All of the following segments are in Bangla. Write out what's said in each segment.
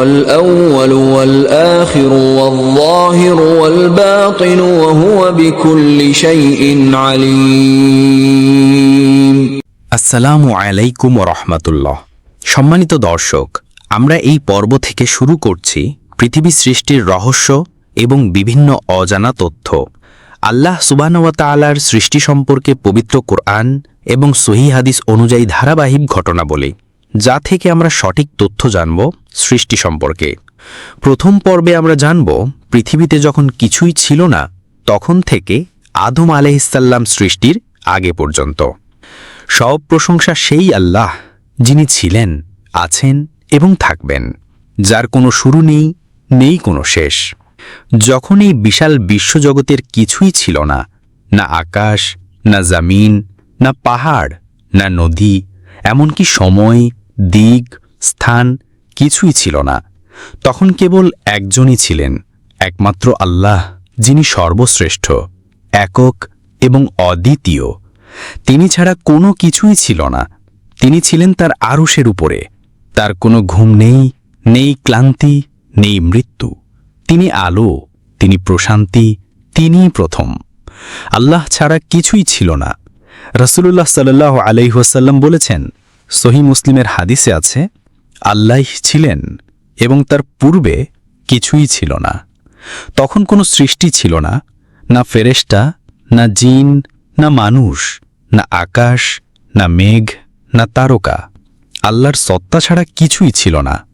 والأول والآخر والظاهر والباطن وهو بكل شيء عليم আসসালামু আলাইকুম রহমাতুল্লাহ সম্মানিত দর্শক আমরা এই পর্ব থেকে শুরু করছি পৃথিবী সৃষ্টির রহস্য এবং বিভিন্ন অজানা তথ্য আল্লাহ সুবানওয়াতালার সৃষ্টি সম্পর্কে পবিত্র কোরআন এবং সহি হাদিস অনুযায়ী ধারাবাহিক ঘটনা বলে যা থেকে আমরা সঠিক তথ্য জানব সৃষ্টি সম্পর্কে। প্রথম পর্বে আমরা জানব, পৃথিবীতে যখন কিছুই ছিল না, তখন থেকে আদম আলহিসাল্লাম সৃষ্টির আগে পর্যন্ত। সব প্রশংসা সেই আল্লাহ, যিনি ছিলেন, আছেন এবং থাকবেন, যার কোনো শুরু নেই নেই কোনো শেষ। যখন এই বিশাল বিশ্বজগতের কিছুই ছিল না না আকাশ, না জামিন, না পাহাড়, না নদী, এমনকি সময় দিক, স্থান কিছুই ছিল না। তখন কেবল একজনই ছিলেন, একমাত্র আল্লাহ, যিনি সর্বশ্রেষ্ঠ, একক এবং অদ্বিতীয়। তিনি ছাড়া কোনো কিছুই ছিল না। তিনি ছিলেন তার আরুষের উপরে। তার কোনো ঘুম নেই নেই ক্লান্তি, নেই মৃত্যু। তিনি আলো, তিনি প্রশান্তি, তিনিই প্রথম। আল্লাহ ছাড়া কিছুই ছিল না। রসুল্লাহ সাল্লাহ আলাইহাসাল্লাম বলেছেন সহি মুসলিমের হাদিসে আছে, আল্লাহ ছিলেন এবং তার পূর্বে কিছুই ছিল না। তখন কোনো সৃষ্টি ছিল না না ফেরেস্টা না জিন, না মানুষ, না আকাশ, না মেঘ, না তারকা। আল্লাহর সত্তা ছাড়া কিছুই ছিল না।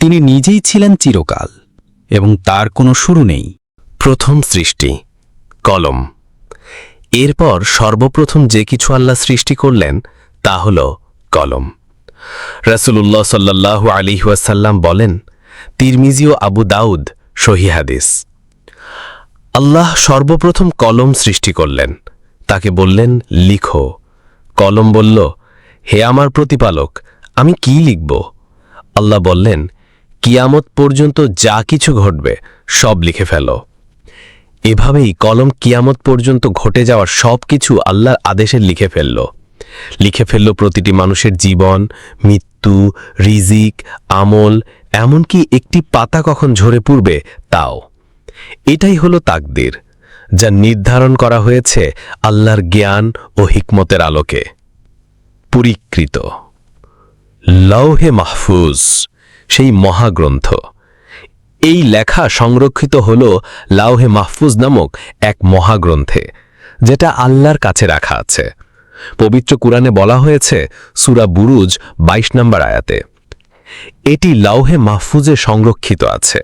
তিনি নিজেই ছিলেন চিরকাল এবং তার কোনো শুরু নেই। প্রথম সৃষ্টি, কলম। এরপর সর্বপ্রথম যে কিছু আল্লাহ সৃষ্টি করলেন, তা হল কলম। রাসূলুল্লাহ সাল্লাল্লাহু আলাইহি ওয়াসাল্লাম বলেন, তিরমিজি ও আবু দাউদ সহি হাদিস। আল্লাহ সর্বপ্রথম কলম সৃষ্টি করলেন। তাকে বললেন, লিখো। কলম বলল, হে আমার প্রতিপালক, আমি কি লিখব? আল্লাহ বললেন, কিয়ামত পর্যন্ত যা কিছু ঘটবে, সব লিখে ফেলো। এভাবেই কলম কিয়ামত পর্যন্ত ঘটে যাওয়ার সব কিছু আল্লাহর আদেশে লিখে ফেলল। লিখে ফেলল প্রতিটি মানুষের জীবন, মৃত্যু, রিজিক, আমল, এমনকি একটি পাতা কখন ঝরে পড়বে তাও। এটাই হলো তাকদির, যা নির্ধারণ করা হয়েছে আল্লাহর জ্ঞান ও হিকমতের আলোকে। পরিকৃত, লৌহে মাহফুজ, সেই মহাগ্রন্থ। এই লেখা সংরক্ষিত হল লাউহে মাহফুজ নামক এক মহাগ্রন্থে, যেটা আল্লাহর কাছে রাখা আছে। পবিত্র কুরআনে বলা হয়েছে সুরা বুরুজ ২২ নম্বর আয়াতে। এটি লাউহে মাহফুজে সংরক্ষিত আছে।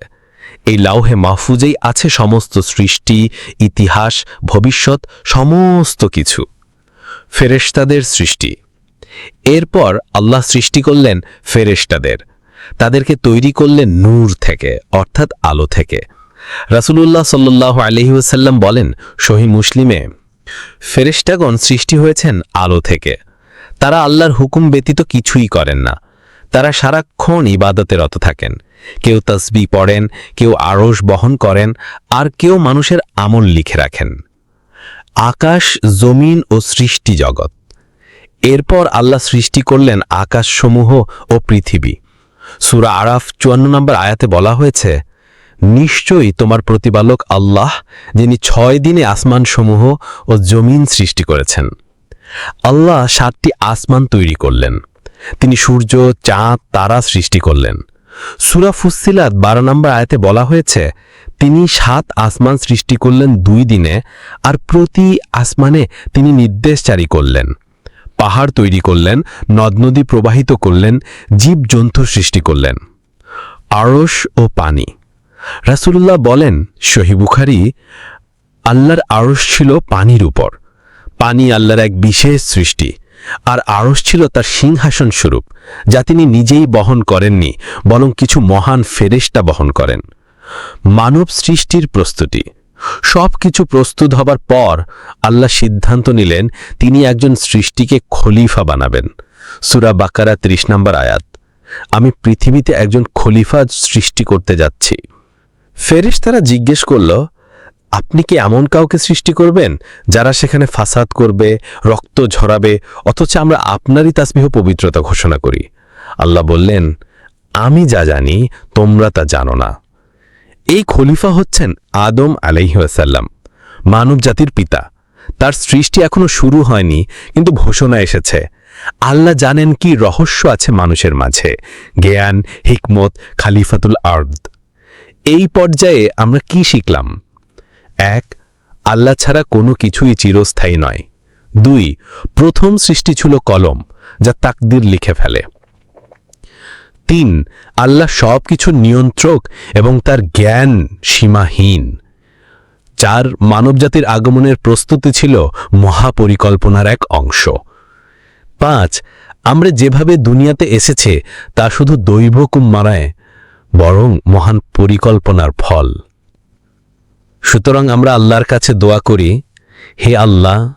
এই লাউহে মাহফুজেই আছে সমস্ত সৃষ্টি, ইতিহাস, ভবিষ্যৎ, সমস্ত কিছু। ফেরেশতাদের সৃষ্টি। এরপর আল্লাহ সৃষ্টি করলেন ফেরেশতাদের। তাদেরকে তৈরি করলেন নূর থেকে, অর্থাৎ আলো থেকে। রাসূলুল্লাহ সাল্লাহ আলহিউসাল্লাম বলেন সহি মুসলিমে ফেরেশতাগণ সৃষ্টি হয়েছেন আলো থেকে। তারা আল্লাহর হুকুম ব্যতীত কিছুই করেন না। তারা সারাক্ষণ ইবাদতে রত থাকেন। কেউ তসবি পড়েন, কেউ আড়স বহন করেন, আর কেউ মানুষের আমল লিখে রাখেন। আকাশ, জমিন ও সৃষ্টি জগৎ। এরপর আল্লাহ সৃষ্টি করলেন আকাশসমূহ ও পৃথিবী। সুরা আরাফ চুয়ান্ন নম্বর আয়াতে বলা হয়েছে নিশ্চয়ই তোমার প্রতিপালক আল্লাহ, যিনি ছয় দিনে আসমানসমূহ ও জমিন সৃষ্টি করেছেন। আল্লাহ সাতটি আসমান তৈরি করলেন। তিনি সূর্য, চাঁদ, তারা সৃষ্টি করলেন। সুরা ফুসিলাত বারো নম্বর আয়াতে বলা হয়েছে, তিনি সাত আসমান সৃষ্টি করলেন দুই দিনে, আর প্রতি আসমানে তিনি নির্দেশ জারি করলেন। পাহাড় তৈরি করলেন নদ নদী প্রবাহিত করলেন, জীবজন্তু সৃষ্টি করলেন। আড়স ও পানি। রাসুল্লাহ বলেন শহীবুখারি আল্লাহর আড়স ছিল পানির উপর। পানি আল্লাহর এক বিশেষ সৃষ্টি। আর আড়স ছিল তার সিংহাসন স্বরূপ, যা তিনি নিজেই বহন করেননি, বরং কিছু মহান ফেরেস্তা বহন করেন। মানব সৃষ্টির প্রস্তুতি। সব কিছু প্রস্তুত হবার পর আল্লাহ সিদ্ধান্ত নিলেন, তিনি একজন সৃষ্টিকে খলিফা বানাবেন। সুরা বাকারা ত্রিশ নম্বর আয়াত, আমি পৃথিবীতে একজন খলিফা সৃষ্টি করতে যাচ্ছি। ফেরিস তারা জিজ্ঞেস করল, আপনি কি এমন কাউকে সৃষ্টি করবেন যারা সেখানে ফাসাদ করবে, রক্ত ঝরাবে, অথচ আমরা আপনারই তাসবিহ পবিত্রতা ঘোষণা করি? আল্লাহ বললেন, আমি যা জানি, তোমরা তা জানো না। এই খলিফা হচ্ছেন আদম আলাইহাসাল্লাম মানব জাতির পিতা। তার সৃষ্টি এখনও শুরু হয়নি, কিন্তু ঘোষণা এসেছে। আল্লাহ জানেন কি রহস্য আছে মানুষের মাঝে, জ্ঞান, হিকমত, খালিফাতুল আর্দ। এই পর্যায়ে আমরা কি শিখলাম? এক, আল্লাহ ছাড়া কোনো কিছুই চিরস্থায়ী নয়। দুই, প্রথম সৃষ্টি ছিল কলম, যা তাকদির লিখে ফেলে। তিন, আল্লাহ সব কিছু নিয়ন্ত্রক এবং তার জ্ঞান সীমাহীন। চার, মানবজাতির আগমনের প্রস্তুতি ছিল মহাপরিকল্পনার এক অংশ। পাঁচ, আমরা যেভাবে দুনিয়াতে এসেছে, তা শুধু দৈব কুম্মারায় বরং মহান পরিকল্পনার ফল। সুতরাং আমরা আল্লাহর কাছে দোয়া করি, হে আল্লাহ,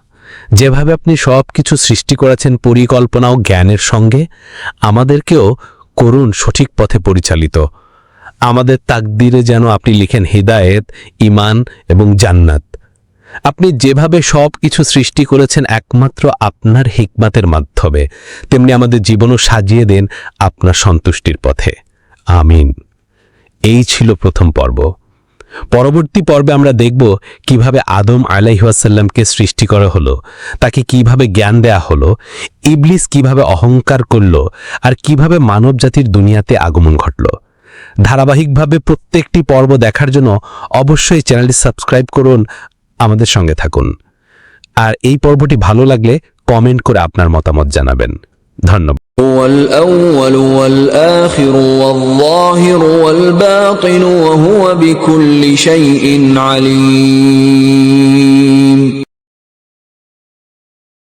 যেভাবে আপনি সব কিছু সৃষ্টি করেছেন পরিকল্পনা ও জ্ঞানের সঙ্গে, আমাদেরকেও করুন সঠিক পথে পরিচালিত। আমাদের তাকদিরে যেন আপনি লিখেন হিদায়েত ইমান এবং জান্নাত। আপনি যেভাবে সব কিছু সৃষ্টি করেছেন একমাত্র আপনার হিকমাতের মাধ্যমে, তেমনি আমাদের জীবনও সাজিয়ে দেন আপনার সন্তুষ্টির পথে। আমিন। এই ছিল প্রথম পর্ব। পরবর্তী পর্বে আমরা দেখব কীভাবে আদম আলাইহাসাল্লামকে সৃষ্টি করা হলো, তাকে কীভাবে জ্ঞান দেয়া হলো, ইবলিস কীভাবে অহংকার করল, আর কীভাবে মানব জাতির দুনিয়াতে আগমন ঘটল। ধারাবাহিকভাবে প্রত্যেকটি পর্ব দেখার জন্য অবশ্যই চ্যানেলটি সাবস্ক্রাইব করুন, আমাদের সঙ্গে থাকুন। আর এই পর্বটি ভালো লাগলে কমেন্ট করে আপনার মতামত জানাবেন। ধন্যবাদ। هو الأول والآخر والظاهر والباطن وهو بكل شيء عليم.